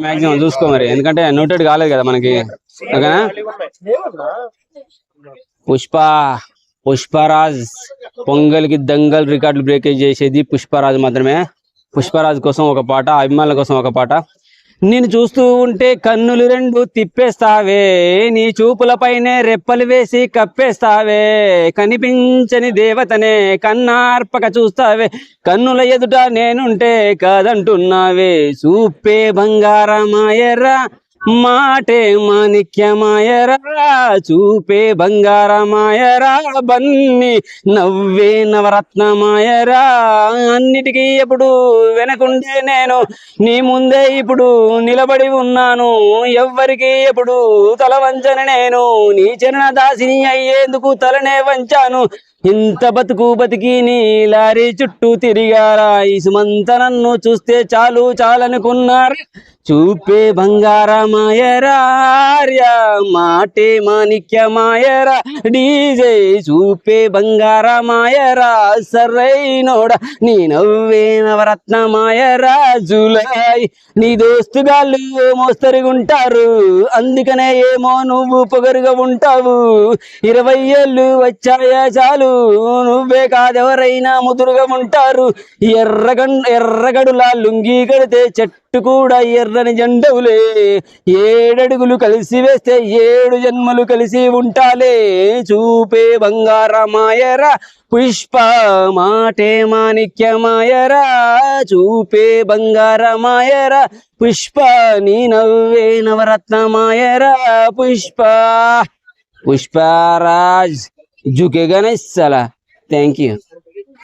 Maximum చూసుకో మరి. ఎందుకంటే నోటెడ్ కాలేదు కదా మనకి. ఓకేనా? పుష్ప పుష్పరాజ్ పొంగల్కి దంగల్ రికార్డులు బ్రేకేజ్ చేసేది పుష్పరాజ్ మాత్రమే. పుష్పరాజ్ కోసం ఒక పాట అభిమానుల కోసం ఒక పాట. నేను చూస్తూ ఉంటే కన్నులు రెండు తిప్పేస్తావే నీ చూపులపైనే రెప్పలు వేసి కప్పేస్తావే కనిపించని దేవతనే కన్నార్పక చూస్తావే కన్నుల ఎదుట నేనుంటే కాదంటున్నావే చూపే బంగారమాయరా మాటే మాణిక్యమాయరా చూపే బంగారమాయరా బన్ని నవ్వే నవరత్నమాయరా. అన్నిటికీ ఎప్పుడు వెనకుండే నేను నీ ముందే ఇప్పుడు నిలబడి ఉన్నాను. ఎవ్వరికి ఎప్పుడు తల వంచను నేను నీ చరణ దాసిని అయ్యేందుకు తలనే వంచాను. ఇంత బతుకు బతికి నీ లారీ చుట్టూ తిరిగారా? ఇసుమంత సుమంత నన్ను చూస్తే చాలు చాలనుకున్నారు. చూపే బంగారమాయరా ఆర్య మాటే మాణిక్యమాయరా డీజే చూపే బంగారమాయరా సరైనోడ నీ నవ్వే నవరత్నమాయరా జులై నీ దోస్తుగాళ్ళు మోస్తరుగుంటారు. అందుకనే ఏమో నువ్వు పొగరుగా ఉంటావు. ఇరవై ఏళ్ళు వచ్చాయా చాలు. నువ్వే కాదెవరైనా ముదురుగా ఉంటారు ఎర్రగం ఎర్రగడులా లుంగి కడితే చెట్టు కూడా ఎర్రని జెండవులే. ఏడడుగులు కలిసి వేస్తే ఏడు జన్మలు కలిసి ఉంటాలే. చూపే బంగారమాయరా పుష్ప మాటే మాణిక్యమాయరా. చూపే బంగారమాయరా పుష్ప నీ నవ్వే నవరత్నమాయరా. పుష్ప పుష్పరాజ్. झुकेगा नहीं साला। Thank you